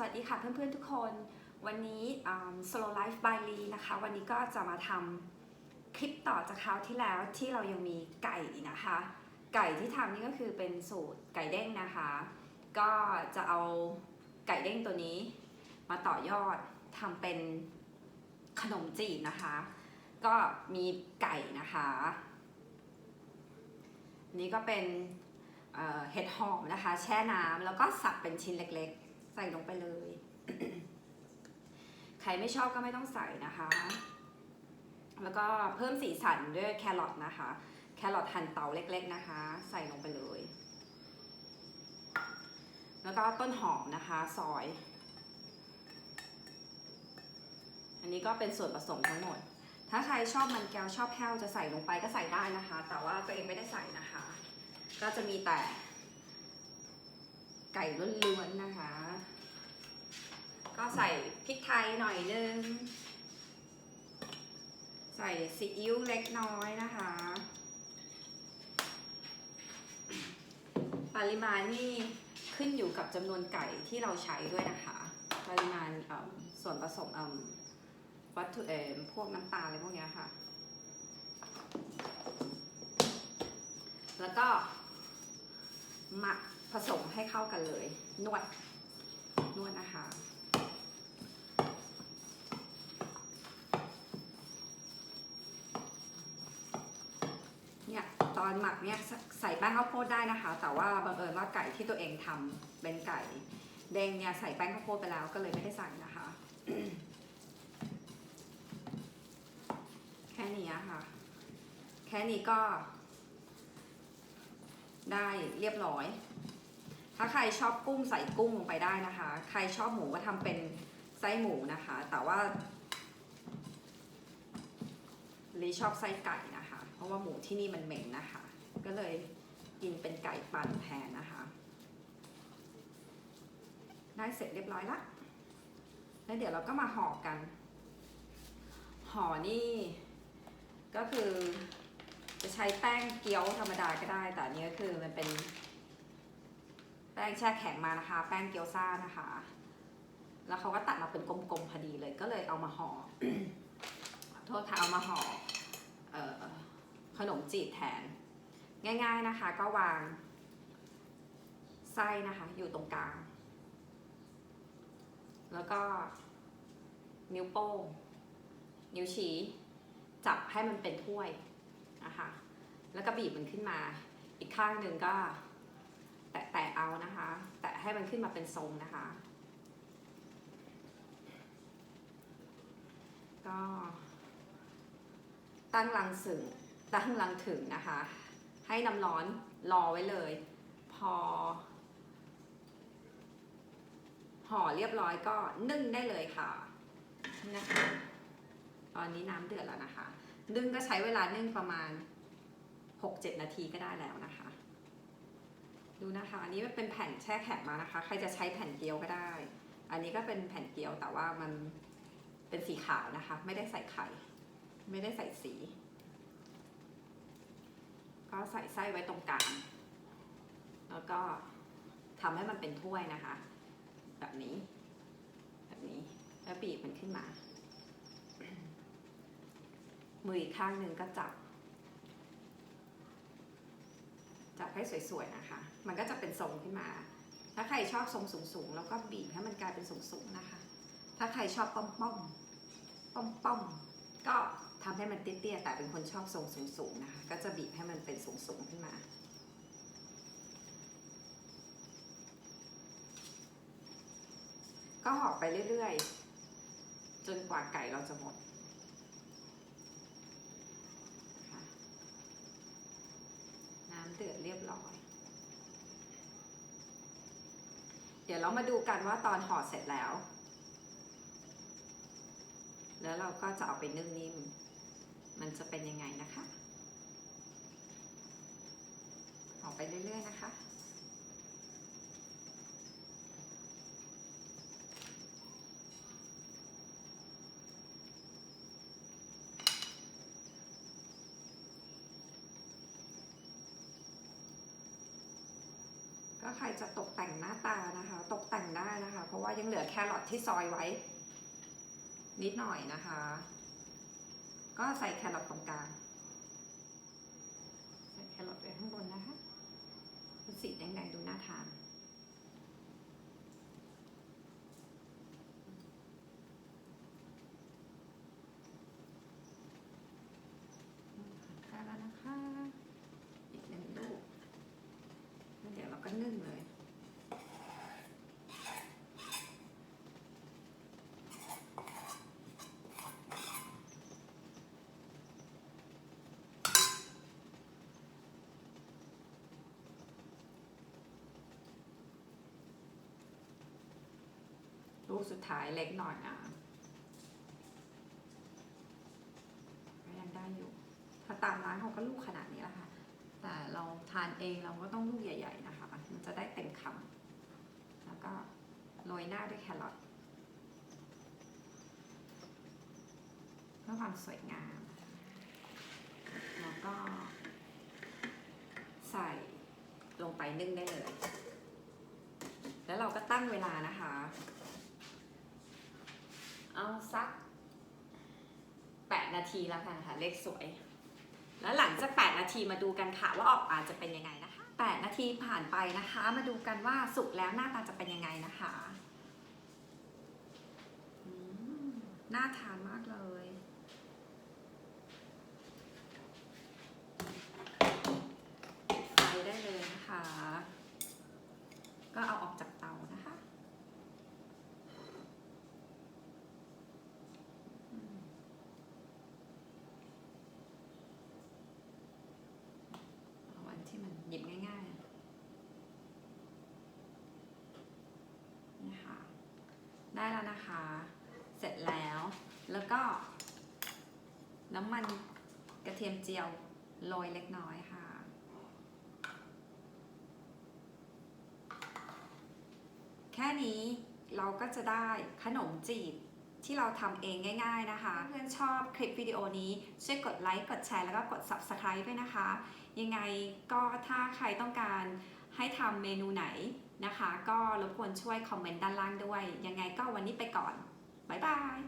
สวัสดีค่ะเพื่อนๆทุกคน วันนี้อ่า Slow Life by Lee นะคะ วันนี้ก็จะมาทำคลิปต่อจากคราวที่แล้วที่เรายังมีไก่นะคะ ไก่ที่ทำนี่ก็คือเป็นสูตรไก่เด้งนะคะ ก็จะเอาไก่เด้งตัวนี้ มาต่อยอดทำเป็นขนมจีบนะคะ ก็มีไก่นะคะ นี่ก็เป็นเห็ดหอมนะคะ แช่น้ำแล้วก็สับเป็นชิ้นเล็กๆ ส่ลงไปเลย ใครไม่ชอบก็ไม่ต้องใส่นะคะ แล้วก็เพิ่มสีสันด้วยแครอทนะคะ แครอทหั่นเตาเล็ก ๆนะคะ ใส่ลงไปเลย แล้วก็ต้นหอมนะคะซอย อันนี้ก็เป็นส่วนผสมทั้งหมด ถ้าใครชอบมันแก้วชอบแห้วจะใส่ลงไปก็ใส่ได้นะคะ แต่ว่าตัวเองไม่ได้ใส่นะคะ ก็จะมีแต่ ไก่ล้วนๆนะคะ ก็ใส่พริกไทยหน่อยนึง ใส่ซีอิ๊วเล็กน้อยนะคะ ปริมาณนี่ขึ้นอยู่กับจำนวนไก่ที่เราใช้ด้วยนะคะ ปริมาณส่วนผสมวัตถุเอ่อพวกน้ำตาลอะไรพวกนี้ค่ะ แล้วก็หมัก ผสมให้เข้ากันเลย นวด นวดนะคะ เนี่ยตอนหมักเนี่ยใส่แป้งข้าวโพดได้นะคะ แต่ว่าบังเอิญว่าไก่ที่ตัวเองทำเป็นไก่แดงเนี่ยใส่แป้งข้าวโพดไปแล้วก็เลยไม่ได้ใส่นะคะ แค่นี้ค่ะ แค่นี้ก็ได้เรียบร้อย ถ้าใครชอบกุ้งใส่กุ้งลงไปได้นะคะ ใครชอบหมูก็ทำเป็นไส้หมูนะคะ แต่ว่าลีชอบไส้ไก่นะคะ เพราะว่าหมูที่นี่มันเหม็นนะคะ ก็เลยกินเป็นไก่ปั่นแทนนะคะ ได้เสร็จเรียบร้อยละ แล้วเดี๋ยวเราก็มาห่อกัน ห่อนี่ ก็คือจะใช้แป้งเกี๊ยวธรรมดาก็ได้ แต่อันนี้ก็คือมันเป็น แป้งแช่แข็งมานะคะ แป้งเกี๊ยวซ่านะคะ แล้วเขาก็ตัดมาเป็นกลมๆพอดีเลยก็เลยเอามาห่อขอโทษค่ะเอามาหอ่อขนมจีบแทน ง่ายๆนะคะ ก็วางไส้นะคะ อยู่ตรงกลาง แล้วก็นิ้วโป้ง นิ้วชี้ จับให้มันเป็นถ้วยนะคะ แล้วก็บีบมันขึ้นมา อีกข้างหนึ่งก็ แตะแตะเอานะคะ แตะให้มันขึ้นมาเป็นทรงนะคะ ก็ตั้งรังสึงตั้งรังถึงนะคะ ให้น้ำร้อนรอไว้เลย พอห่อเรียบร้อยก็นึ่งได้เลยค่ะนะคะตอนนี้น้ำเดือดแล้วนะคะ นึ่งก็ใช้เวลานึ่งประมาณ 6-7 นาทีก็ได้แล้วนะคะ ดูนะคะ อันนี้เป็นแผ่นแช่แข็งมานะคะ ใครจะใช้แผ่นเกี๊ยวก็ได้ อันนี้ก็เป็นแผ่นเกี๊ยวแต่ว่ามันเป็นสีขาวนะคะ ไม่ได้ใส่ไข่ ไม่ได้ใส่สี ก็ใส่ไส้ไว้ตรงกลาง แล้วก็ทำให้มันเป็นถ้วยนะคะ แบบนี้ แบบนี้ แล้วบีบมันขึ้นมา มืออีกข้างหนึ่งก็จับจับให้สวยๆนะคะ มันก็จะเป็นทรงขึ้นมา ถ้าใครชอบทรงสูงๆ แล้วก็บีบให้มันกลายเป็นทรงสูงนะคะ ถ้าใครชอบป้อมป้อมป้อมป้อมก็ทำให้มันเตี้ยๆแต่เป็นคนชอบทรงสูงๆนะคะ ก็จะบีบให้มันเป็นสูงๆขึ้นมาก็ห่อไปเรื่อยๆ จนกว่าไก่เราจะหมด น้ำเดือดเรียบร้อย เดี๋ยวเรามาดูกันว่าตอนห่อเสร็จแล้ว แล้วเราก็จะเอาไปนึ่งนิ่ม มันจะเป็นยังไงนะคะ ออกไปเรื่อยๆนะคะ ก็ใครจะตกแต่งหน้าตานะคะ ตกแต่งได้นะคะ เพราะว่ายังเหลือแครอทที่ซอยไว้ นิดหน่อยนะคะ ก็ใส่แครอทตรงกลางใส่แครอทไปข้างบนนะคะสีแดงๆดูน่าทาน ได้แล้วนะคะ อีกหนึ่งลูกแล้วเดี๋ยวเราก็ นึ่งเลย ลูกสุดท้ายเล็กหน่อยนะก็ยังได้อยู่ ถ้าตามร้านเขาก็ลูกขนาดนี้แหละค่ะ แต่เราทานเองเราก็ต้องลูกใหญ่ ๆ นะคะ มันจะได้เต็มคำแล้วก็โรยหน้าด้วยแครอทเพื่อความสวยงาม แล้วก็ ใส่ลงไปนึ่งได้เลย แล้วเราก็ตั้งเวลานะคะ เอาสัก 8 นาทีแล้วกันค่ะ เลขสวย แล้วหลังจาก8 ทีมาดูกันค่ะว่าออกมาจะเป็นยังไงนะคะ 8 นาทีผ่านไปนะคะ มาดูกันว่าสุกแล้วหน้าตาจะเป็นยังไงนะคะน่าทานมากเลยปิดไฟได้เลยนะคะ ก็เอาออกจากเตานะคะอืม เอาอันที่มันหยิบง่ายๆอะนี่ค่ะ ได้แล้ว นะคะ เสร็จแล้ว แล้วก็ น้ำมันกระเทียมเจียวโรยเล็กน้อยค่ะ แค่นี้เราก็จะได้ขนมจีบที่เราทำเองง่ายๆนะคะ เพื่อนชอบคลิปวิดีโอนี้ ช่วยกดไลค์ กดแชร์ แล้วก็กด Subscribe ด้วยนะคะ ยังไงก็ถ้าใครต้องการให้ทำเมนูไหน นะคะ ก็รบกวนช่วยคอมเมนต์ด้านล่างด้วย ยังไงก็วันนี้ไปก่อน บ๊ายบาย